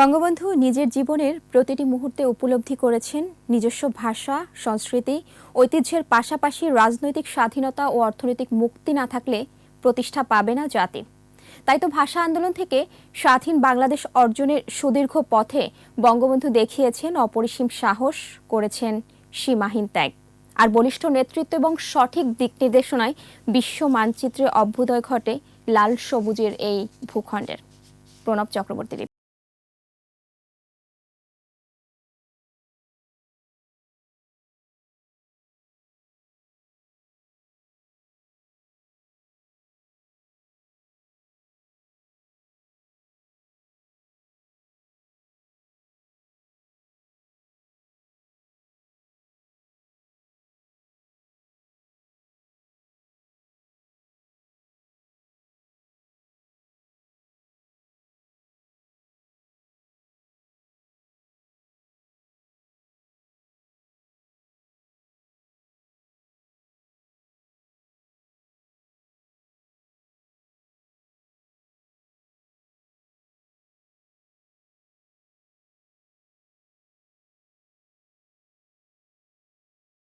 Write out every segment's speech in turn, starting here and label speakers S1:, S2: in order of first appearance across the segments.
S1: বঙ্গবন্ধু নিজের জীবনের প্রতিটি মুহূর্তে উপলব্ধি করেছেন নিজস্ব ভাষা, সংস্কৃতি, ঐতিহ্যের পাশাপাশি রাজনৈতিক স্বাধীনতা ও অর্থনৈতিক মুক্তি না থাকলে প্রতিষ্ঠা পাবে না জাতি। তাই তো ভাষা আন্দোলন থেকে স্বাধীন বাংলাদেশ অর্জনের সুদীর্ঘ পথে বঙ্গবন্ধু দেখিয়েছেন অপরিসীম সাহস, করেছেন সীমাহীন ত্যাগ। আর বলিষ্ঠ নেতৃত্ব এবং সঠিক দিক নির্দেশনায় বিশ্ব মানচিত্রে অভ্যুদয় ঘটে লাল সবুজের এই ভূখণ্ডের। প্রণব চক্রবর্তী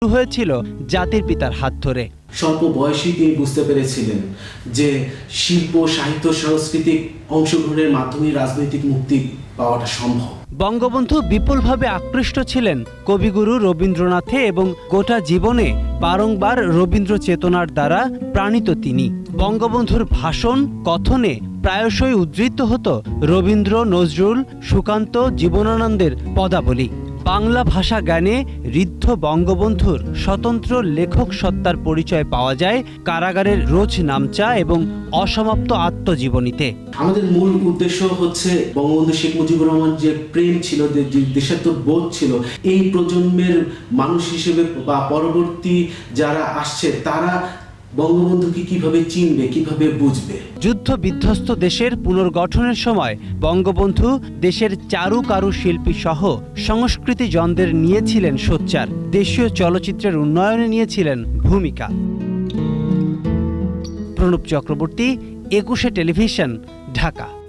S2: শুরু হয়েছিল জাতির পিতার হাত ধরে।
S3: স্বল্প বয়সেই তিনি বুঝতে পেরেছিলেন যে শিল্প সাহিত্য সাংস্কৃতিক অংশগ্রহণের মাধ্যমে রাজনৈতিক মুক্তি পাওয়াটা সম্ভব।
S2: বঙ্গবন্ধু বিপুলভাবে আকৃষ্ট ছিলেন কবিগুরু রবীন্দ্রনাথে এবং গোটা জীবনে বারংবার রবীন্দ্র চেতনার দ্বারা প্রাণিত তিনি। বঙ্গবন্ধুর ভাষণ কথনে প্রায়শই উদ্ধৃত হতো রবীন্দ্র নজরুল সুকান্ত জীবনানন্দের পদাবলী। বাংলা ভাষা জ্ঞানে ঋদ্ধ বঙ্গবন্ধুর স্বতন্ত্র লেখক সত্তার পরিচয় পাওয়া যায় কারাগারের রোজ নামচা এবং অসমাপ্ত আত্মজীবনীতে।
S3: আমাদের মূল উদ্দেশ্য হচ্ছে বঙ্গবন্ধু শেখ মুজিবুর রহমান যে প্রেম ছিল, যে যে দেশাত্ম বোধ ছিল, এই প্রজন্মের মানুষ হিসেবে বা পরবর্তী যারা আসছে, তারা বঙ্গবন্ধুকে কীভাবে চিনবে, কীভাবে বুঝবে?
S2: যুদ্ধ বিধ্বস্ত দেশের পুনর্গঠনের সময় বঙ্গবন্ধু দেশের চারু কারু শিল্পী সহ সংস্কৃতি জনদের নিয়েছিলেন সোচ্চার। দেশীয় চলচ্চিত্রের উন্নয়নে নিয়েছিলেন ভূমিকা। প্রণব চক্রবর্তী, একুশে টেলিভিশন, ঢাকা।